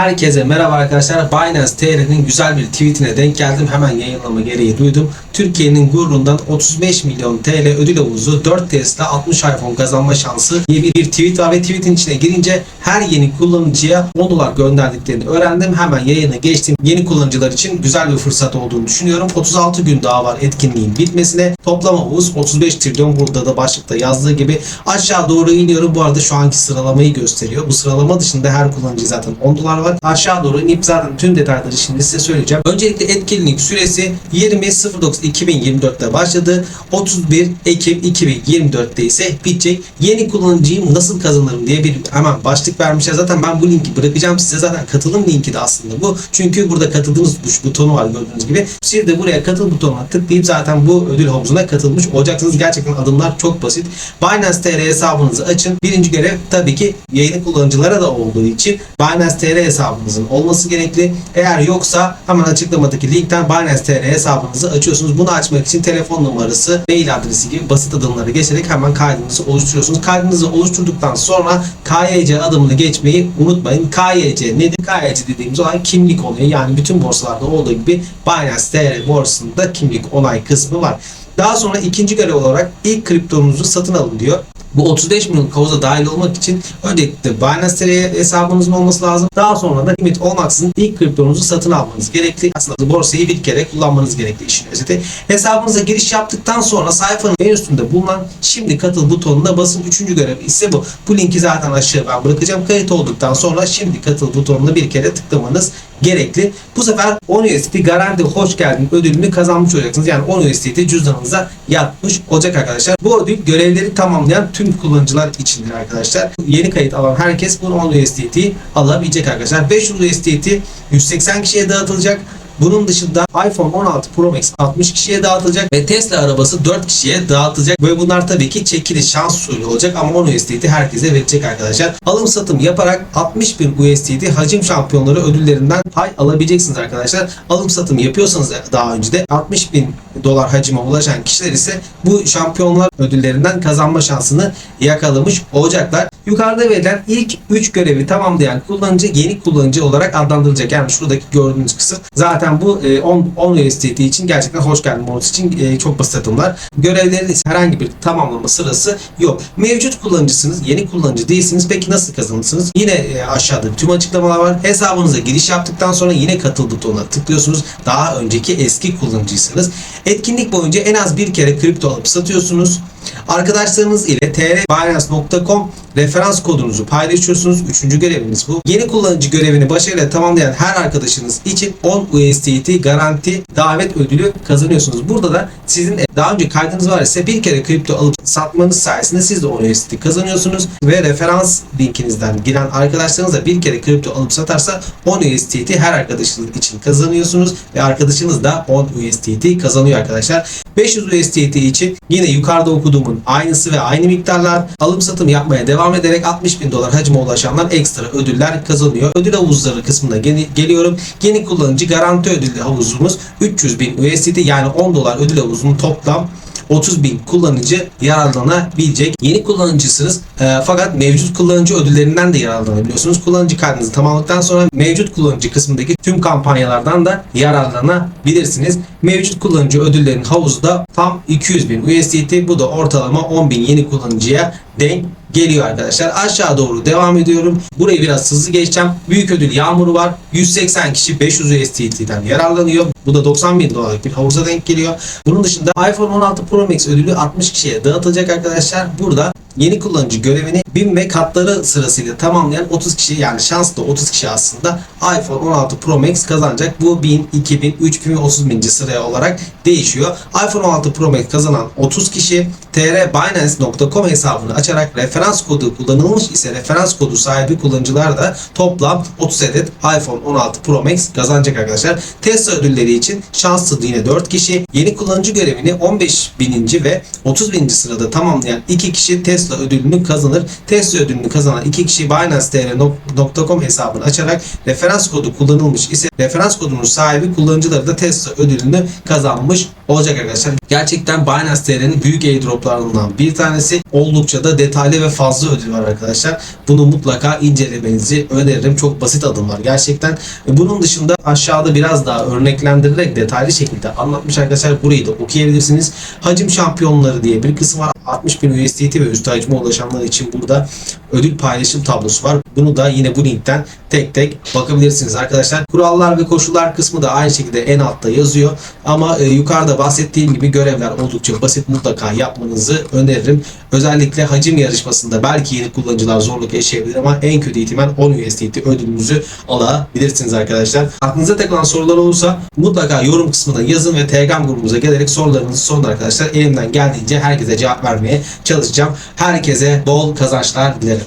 Herkese merhaba arkadaşlar. Binance TR'nin güzel bir tweetine denk geldim. Hemen yayınlama gereği duydum. Türkiye'nin gururundan 35 milyon TL ödül havuzu, 4 Tesla, 60 iPhone kazanma şansı diye bir, tweet var ve tweetin içine girince her yeni kullanıcıya 10 dolar gönderdiklerini öğrendim. Hemen yayına geçtim. Yeni kullanıcılar için güzel bir fırsat olduğunu düşünüyorum. 36 gün daha var etkinliğin bitmesine. Toplam havuz 35 trilyon burada da başlıkta yazdığı gibi aşağı doğru iniyorum. Bu arada şu anki sıralamayı gösteriyor. Bu sıralama dışında her kullanıcı zaten 10 dolar var. Aşağı doğru inip zaten tüm detayları şimdi size söyleyeceğim. Öncelikle etkinlik süresi 20.09.2024'te başladı. 31 Ekim 2024'te ise bitecek. Yeni kullanıcıyım nasıl kazanırım diye bir hemen başlık vermişler. Zaten ben bu linki bırakacağım size. Zaten katılım linki de aslında bu. Çünkü burada katıldığınız tuş butonu var gördüğünüz gibi. Siz de buraya katıl butonuna tıklayıp zaten bu ödül havuzuna katılmış olacaksınız. Gerçekten adımlar çok basit. Binance TR hesabınızı açın. Birinci görev tabii ki yayın kullanıcılara da olduğu için Binance TR hesabınızın olması gerekli. Eğer yoksa hemen açıklamadaki linkten Binance TR hesabınızı açıyorsunuz. Bunu açmak için telefon numarası, mail adresi gibi basit adımları geçerek hemen kaydınızı oluşturuyorsunuz. Kaydınızı oluşturduktan sonra KYC adımını geçmeyi unutmayın. KYC nedir? KYC dediğimiz olay kimlik oluyor. Yani bütün borsalarda olduğu gibi Binance TR borsasında kimlik onay kısmı var. Daha sonra ikinci görev olarak ilk kriptonuzu satın alın diyor. Bu 35 milyon havuza dahil olmak için öncelikle Binance TR hesabınızın olması lazım. Daha sonra da limit olmaksızın ilk kriptonuzu satın almanız gerekli. Aslında borsayı bir kere kullanmanız gerekli işin özeti. Hesabınıza giriş yaptıktan sonra sayfanın en üstünde bulunan şimdi katıl butonuna basın. Üçüncü görev ise bu. Bu linki zaten aşağı ben bırakacağım. Kayıt olduktan sonra şimdi katıl butonuna bir kere tıklamanız gerekli. Bu sefer 10 USDT garanti hoş geldin ödülünü kazanmış olacaksınız. Yani 10 USDT cüzdanınıza yatmış olacak arkadaşlar. Bu ödül görevleri tamamlayan tüm kullanıcılar içindir arkadaşlar. Yeni kayıt alan herkes bunu 10 USDT alabilecek arkadaşlar. 500 USDT 180 kişiye dağıtılacak. Bunun dışında iPhone 16 Pro Max 60 kişiye dağıtılacak ve Tesla arabası 4 kişiye dağıtılacak. Ve bunlar tabii ki çekili şans usulü olacak ama 10 USDT herkese verecek arkadaşlar. Alım satım yaparak 60 bin USDT hacim şampiyonları ödüllerinden pay alabileceksiniz arkadaşlar. Alım satım yapıyorsanız daha önce de 60 bin dolar hacime ulaşan kişiler ise bu şampiyonlar ödüllerinden kazanma şansını yakalamış olacaklar. Yukarıda verilen ilk 3 görevi tamamlayan kullanıcı yeni kullanıcı olarak adlandırılacak. Yani şuradaki gördüğünüz kısım zaten bu e, 10, 10 USDT için gerçekten hoş geldin bonus için e, çok basit adımlar. Görevlerin herhangi bir tamamlama sırası yok. Mevcut kullanıcısınız, yeni kullanıcı değilsiniz. Peki nasıl kazanırsınız? Yine e, aşağıda tüm açıklamalar var. Hesabınıza giriş yaptıktan sonra yine katıl butonuna tıklıyorsunuz. Daha önceki eski kullanıcısınız. Etkinlik boyunca en az bir kere kripto alıp satıyorsunuz. Arkadaşlarınız ile trbinance.com referans kodunuzu paylaşıyorsunuz. Üçüncü göreviniz bu. Yeni kullanıcı görevini başarıyla tamamlayan her arkadaşınız için 10 USDT garanti davet ödülü kazanıyorsunuz. Burada da sizin daha önce kaydınız var ise bir kere kripto alıp satmanız sayesinde siz de 10 USDT kazanıyorsunuz ve referans linkinizden giren arkadaşlarınız da bir kere kripto alıp satarsa 10 USDT her arkadaşınız için kazanıyorsunuz ve arkadaşınız da 10 USDT kazanıyor arkadaşlar. 500 USDT için yine yukarıda okuduğumun aynısı ve aynı miktarlar alım satım yapmaya devam ederek 60 bin dolar hacme ulaşanlar ekstra ödüller kazanıyor. Ödül havuzları kısmına gel- geliyorum. Yeni kullanıcı garanti ödüllü havuzumuz 300 bin USDT yani 10 dolar ödül havuzunun toplam 30 bin kullanıcı yararlanabilecek. Yeni kullanıcısınız e, fakat mevcut kullanıcı ödüllerinden de yararlanabiliyorsunuz. Kullanıcı kaydınızı tamamladıktan sonra mevcut kullanıcı kısmındaki tüm kampanyalardan da yararlanabilirsiniz. Mevcut kullanıcı ödüllerinin havuzu da tam 200 bin USDT. Bu da ortalama 10 bin yeni kullanıcıya denk geliyor arkadaşlar. Aşağı doğru devam ediyorum. Burayı biraz hızlı geçeceğim. Büyük ödül yağmuru var. 180 kişi 500 USDT'den yararlanıyor. Bu da 90 bin dolarlık bir havuza denk geliyor. Bunun dışında iPhone 16 Pro Max ödülü 60 kişiye dağıtılacak arkadaşlar. Burada yeni kullanıcı görevini bin ve katları sırasıyla tamamlayan 30 kişi yani şanslı 30 kişi aslında iPhone 16 Pro Max kazanacak. Bu 1000, 2000, 3000 ve 30 binci sıraya olarak değişiyor. iPhone 16 Pro Max kazanan 30 kişi trbinance.com hesabını açarak referans kodu kullanılmış ise referans kodu sahibi kullanıcılar da toplam 30 adet iPhone 16 Pro Max kazanacak arkadaşlar. Tesla ödülleri için şanslı yine 4 kişi. Yeni kullanıcı görevini 15 bininci ve 30 bininci sırada tamamlayan 2 kişi Tesla ödülünü kazanır. Tesla ödülünü kazanan iki kişi BinanceTR.com hesabını açarak referans kodu kullanılmış ise referans kodunun sahibi kullanıcıları da Tesla ödülünü kazanmış olacak arkadaşlar. Gerçekten Binance TR'nin büyük airdroplarından bir tanesi. Oldukça da detaylı ve fazla ödül var arkadaşlar. Bunu mutlaka incelemenizi öneririm. Çok basit adımlar gerçekten. Bunun dışında aşağıda biraz daha örneklendirerek detaylı şekilde anlatmış arkadaşlar. Burayı da okuyabilirsiniz. Hacim şampiyonları diye bir kısım var. 60 bin USDT ve üstü hacme ulaşanlar için burada ödül paylaşım tablosu var. Bunu da yine bu linkten tek tek bakabilirsiniz arkadaşlar. Kurallar ve koşullar kısmı da aynı şekilde en altta yazıyor. Ama e, yukarıda bahsettiğim gibi görevler oldukça basit mutlaka yapmanızı öneririm. Özellikle hacim yarışmasında belki yeni kullanıcılar zorluk yaşayabilir ama en kötü ihtimal 10 USDT ödülünüzü alabilirsiniz arkadaşlar. Aklınıza takılan sorular olursa mutlaka yorum kısmına yazın ve Telegram grubumuza gelerek sorularınızı sorun arkadaşlar. Elimden geldiğince herkese cevap vermeye çalışacağım. Herkese bol kazançlar dilerim.